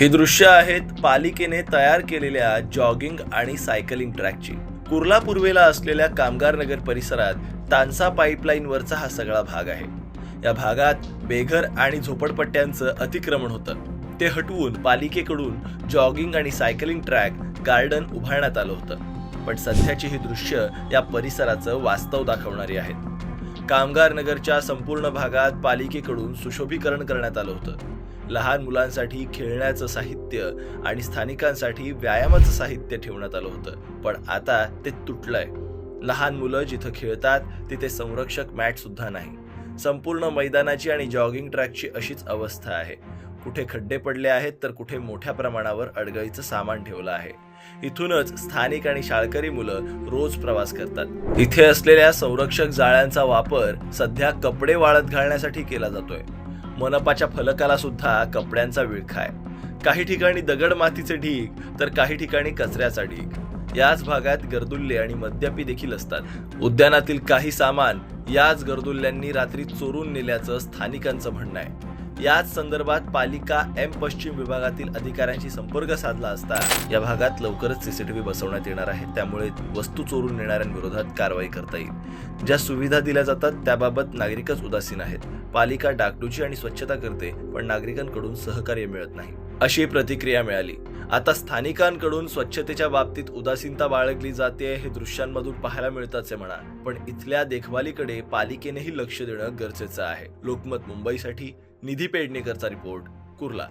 ही दृश्य आहेत पालिकेने तयार केलेल्या जॉगिंग आणि सायकलिंग ट्रॅकची. कुर्ला पूर्वेला असलेल्या कामगार नगर परिसरात तानसा पाईपलाईनवरचा हा सगळा भाग आहे. या भागात बेघर आणि झोपडपट्ट्यांचं अतिक्रमण होतं. ते हटवून पालिकेकडून जॉगिंग आणि सायकलिंग ट्रॅक गार्डन उभारण्यात आलं होतं. पण सध्याची ही दृश्य या परिसराचं वास्तव दाखवणारी आहेत. कामगार नगरच्या संपूर्ण भागात पालिकेकडून सुशोभीकरण करण्यात आलं होतं. लहान मुलांसाठी खेळण्याचं साहित्य आणि स्थानिकांसाठी व्यायामाचं साहित्य ठेवण्यात आलं होतं. पण आता ते तुटलंय. लहान मुलं जिथं खेळतात तिथे संरक्षक मॅट सुद्धा नाही. संपूर्ण मैदानाची आणि जॉगिंग ट्रॅकची अशीच अवस्था आहे. कुठे खड्डे पडले आहेत तर कुठे मोठ्या प्रमाणावर अडगळीचं सामान ठेवलं आहे. इथूनच स्थानिक आणि शाळकरी मुलं रोज प्रवास करतात. इथे असलेल्या संरक्षक जाळ्यांचा वापर सध्या कपडे वाळत घालण्यासाठी केला जातोय. मनपाच्या फलकाला सुद्धा कपड्यांचा विळखा आहे. काही ठिकाणी दगड मातीचे ढीग तर काही ठिकाणी कचऱ्याचा ढीग. याच भागात गर्दुल्ले आणि मद्यपी देखील असतात. उद्यानातील काही सामान याच गर्दुल्ल्यांनी रात्री चोरून नेल्याचं स्थानिकांचं म्हणणं आहे. याच संदर्भात पालिका एम पश्चिम विभागातील अधिकाऱ्यांशी संपर्क साधला असता या भागात लवकरच सीसीटीव्ही बसवण्यात येणार आहे. त्यामुळे वस्तू चोरून नेणाऱ्यांविरोधात कारवाई करता येईल. ज्या सुविधा दिल्या जातात त्याबाबत नागरिकच उदासीन आहेत. पालिका डागडुजी आणि स्वच्छता करते पण नागरिकांकडून सहकार्य मिळत नाही. अशी प्रतिक्रिया मिळाली. आता स्थानिकांकडून स्वच्छतेच्या बाबतीत उदासीनता बाळगली जाते हे दृश्यांमधून पाहायला मिळताच आहे म्हणा. पण इथल्या देखभालीकडे पालिकेनेही लक्ष देणं गरजेचं आहे. लोकमत मुंबईसाठी निधी पेडणेकरचा रिपोर्ट कुर्ला.